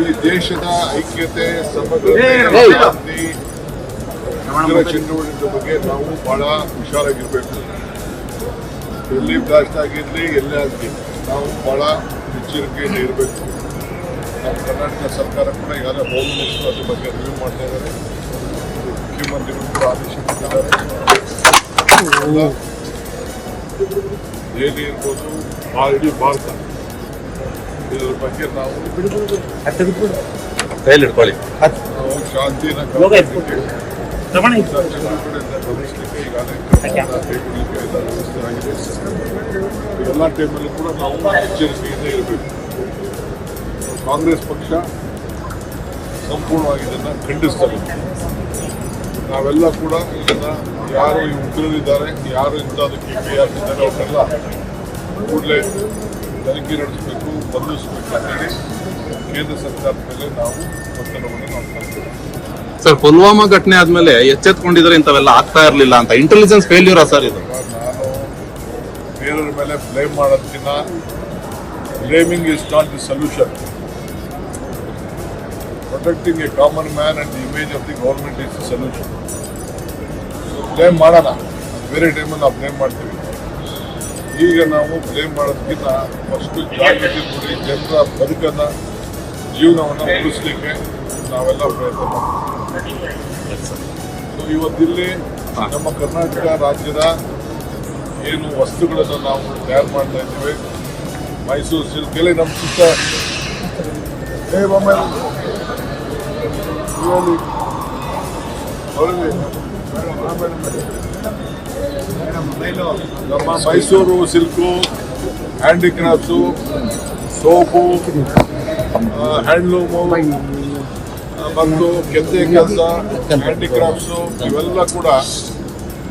ಈ ದೇಶದ ಐಕ್ಯತೆ ಸಮಗ್ರತೆ ಚಟುವಟಿಕೆ ಬಗ್ಗೆ ನಾವು ಬಹಳ ಹುಷಾರಾಗಿರ್ಬೇಕು. ಎಲ್ಲಿ ಬ್ಲಾಸ್ಟ್ ಆಗಿರಲಿ ಎಲ್ಲೇ ಆಗಲಿ ನಾವು ಬಹಳ ಎಚ್ಚರಿಕೆಯಿಂದ ಇರಬೇಕು. ನಮ್ಮ ಕರ್ನಾಟಕ ಸರ್ಕಾರ ಕೂಡ ಈಗಾಗಲೇ ಹೋಮ್ ಮಿನಿಸ್ಟರ್ ಅದ್ರ ಬಗ್ಗೆ ರಿವ್ಯೂ ಮಾಡ್ತಾ ಇದ್ದಾರೆ. ಮುಖ್ಯಮಂತ್ರಿಗಳು ಕೂಡ ಆದೇಶ ಕೊಟ್ಟಿದ್ದಾರೆ. ದೆಹಲಿ ಇರ್ಬೋದು ಆಲ್ರೆಡಿ ಇಡೀ ಭಾರತ. ಇದರ ಬಗ್ಗೆ ನಾವು ಕೈಯಲ್ಲಿ ಇಟ್ಕೊಳ್ಳಿ ನಾವು ಶಾಂತಿನ ಗಮನಿಸಲಿಕ್ಕೆ ಈಗಾಗಲೇ ಕೈಗೊಳ್ಳಲಿಕ್ಕೆ ಎಲ್ಲ ವ್ಯವಸ್ಥೆ ಆಗಿದೆ ಎಲ್ಲ ಟೈಮಲ್ಲೂ ಕೂಡ ನಾವು ಎಚ್ಚರಿಕೆಯಿಂದ ಇರಬೇಕು. ಕಾಂಗ್ರೆಸ್ ಪಕ್ಷ ಸಂಪೂರ್ಣವಾಗಿ ಇದನ್ನು ಖಂಡಿಸ್ತದೆ ನಾವೆಲ್ಲ ಕೂಡ ಇದನ್ನು ಯಾರು ಈ ಉಗ್ರರಿದ್ದಾರೆ ಯಾರು ಇಂಥದಕ್ಕೆ ಕೈ ಹಾಕಿದ್ದಾರೆ ಅವರೆಲ್ಲ ಕೂಡಲೇ ತನಿಖೆ ನಡೆಸಬೇಕು. ಬಂಧಿಸಬೇಕು ಅಂತೇಳಿ ಕೇಂದ್ರ ಸರ್ಕಾರದ ಮೇಲೆ ನಾವು ಒತ್ತಡವನ್ನು ನಾವು ತರ್ತೇವೆ ಸರ್ ಪುಲ್ವಾಮಾ ಘಟನೆ ಆದ್ಮೇಲೆ ಎಚ್ಚೆತ್ಕೊಂಡಿದ್ರೆ ಇಂಥವೆಲ್ಲ ಆಗ್ತಾ ಇರಲಿಲ್ಲ ಅಂತ. ಇಂಟೆಲಿಜೆನ್ಸ್ ಫೇಲ್ಯೂರಾ ಸರ್ ಇದು? ನಾನು ಬೇರೆಯವ್ರ ಮೇಲೆ ಬ್ಲೇಮ್ ಮಾಡೋದಕ್ಕಿಂತ blaming is not the solution protecting a common man and the image of the government is the solution blame ಮಾಡೋಣ. ಬೇರೆ ಟೈಮಲ್ಲಿ ನಾವು ಬ್ಲೇಮ್ ಮಾಡ್ತೀವಿ. ಈಗ ನಾವು ಬ್ಲೇಮ್ ಮಾಡೋದಕ್ಕಿಂತ ಫಸ್ಟ್ ಜಾಗೃತಿ ಮೂಡಿ ಜನರ ಬದುಕನ್ನ ಜೀವನವನ್ನು ಉಳಿಸ್ಲಿಕ್ಕೆ ನಾವೆಲ್ಲ ಪ್ರಯತ್ನ ಮಾಡ್ತೀವಿ. ಸೊ ಇವತ್ತಿಲ್ಲಿ ನಮ್ಮ ಕರ್ನಾಟಕ ರಾಜ್ಯದ ಏನು ವಸ್ತುಗಳನ್ನು ನಾವು ತಯಾರು ಮಾಡ್ತಾ ಇದ್ದೇವೆ. ಮೈಸೂರು ಸಿಲ್ಕಲ್ಲಿ ನಮ್ಮ ಸುತ್ತ ಹೊರಗೆ. ನಮ್ಮ Mysuru silk, handicrafts, soap handloom ಮತ್ತು ಕೆತ್ತೆ ಕೆಲಸ, ಹ್ಯಾಂಡಿಕ್ರಾಫ್ಟ್ಸು, ಇವೆಲ್ಲ ಕೂಡ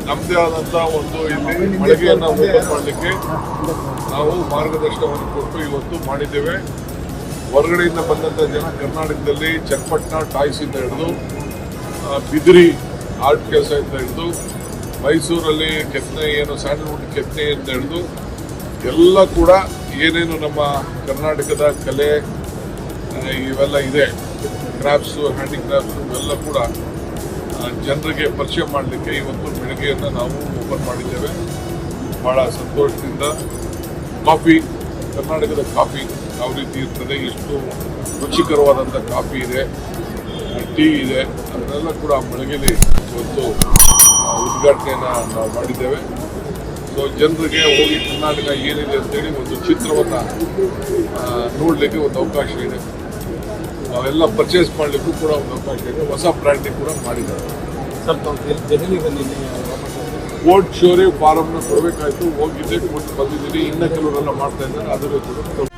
ನಮ್ಮದೇ ಆದಂಥ ಒಂದು ಇಲ್ಲಿ ಮಳಿಗೆಯನ್ನು ಓಪನ್ ಮಾಡಲಿಕ್ಕೆ ನಾವು ಮಾರ್ಗದರ್ಶನವನ್ನು ಕೊಟ್ಟು ಇವತ್ತು ಮಾಡಿದ್ದೇವೆ. ಹೊರಗಡೆಯಿಂದ ಬಂದಂಥ ಜನ ಕರ್ನಾಟಕದಲ್ಲಿ ಚನ್ನಪಟ್ಟಣ ಟಾಯ್ಸಿಂದ ಹಿಡಿದು ಬಿದಿರಿ ಆರ್ಟ್ ಕೆಲಸದಿಂದ ಹಿಡಿದು ಮೈಸೂರಲ್ಲಿ ಕೆತ್ತನೆ ಏನು ಸ್ಯಾಂಡಲ್ವುಡ್ ಅಂತ ಹಿಡಿದು ಎಲ್ಲ ಕೂಡ ಏನೇನು ನಮ್ಮ ಕರ್ನಾಟಕದ ಕಲೆ ಇವೆಲ್ಲ ಇದೆ. ಕ್ರಾಫ್ಟ್ಸು ಹ್ಯಾಂಡಿಕ್ರಾಫ್ಟ್ಸು ಇವೆಲ್ಲ ಕೂಡ ಜನರಿಗೆ ಪರಿಚಯ ಮಾಡಲಿಕ್ಕೆ ಇವತ್ತು ಬೆಳಗ್ಗೆಯನ್ನು ನಾವು ಓಪನ್ ಮಾಡಿದ್ದೇವೆ. ಭಾಳ ಸಂತೋಷದಿಂದ. ಕಾಫಿ ಕರ್ನಾಟಕದ ಕಾಫಿ ಯಾವ ರೀತಿ ಇರ್ತದೆ, ಎಷ್ಟು ರುಚಿಕರವಾದಂಥ ಕಾಫಿ ಇದೆ ಟೀ ಇದೆ, ಅದನ್ನೆಲ್ಲ ಕೂಡ ಬೆಳಗ್ಗೆಲಿ ಇವತ್ತು ಉದ್ಘಾಟನೆಯನ್ನು ನಾವು ಮಾಡಿದ್ದೇವೆ. ಸೊ ಜನರಿಗೆ ಹೋಗಿ ಕರ್ನಾಟಕ ಏನಿದೆ ಅಂತೇಳಿ ಒಂದು ಚಿತ್ರವನ್ನು ನೋಡಲಿಕ್ಕೆ ಒಂದು ಅವಕಾಶ ಇದೆ. ಅವೆಲ್ಲ ಪರ್ಚೇಸ್ ಮಾಡಲಿಕ್ಕೂ ಕೂಡ ಒಂದು ಅವಕಾಶ ಇದೆ. ಹೊಸ ಬ್ರ್ಯಾಂಡಿಂಗ್ ಕೂಡ ಮಾಡಿದ್ದಾರೆ. ಕೋರ್ಟ್ ಶೋರಿ ಫಾರಮ್ನ ಕೊಡಬೇಕಾಯ್ತು. ಹೋಗಿದ್ದೆ ಕೊಟ್ಟು ಬಂದಿದ್ದೀನಿ. ಇನ್ನ ಕೆಲವರೆಲ್ಲ ಮಾಡ್ತಾ ಇದ್ದಾರೆ. ಅದರ ಕೂಡ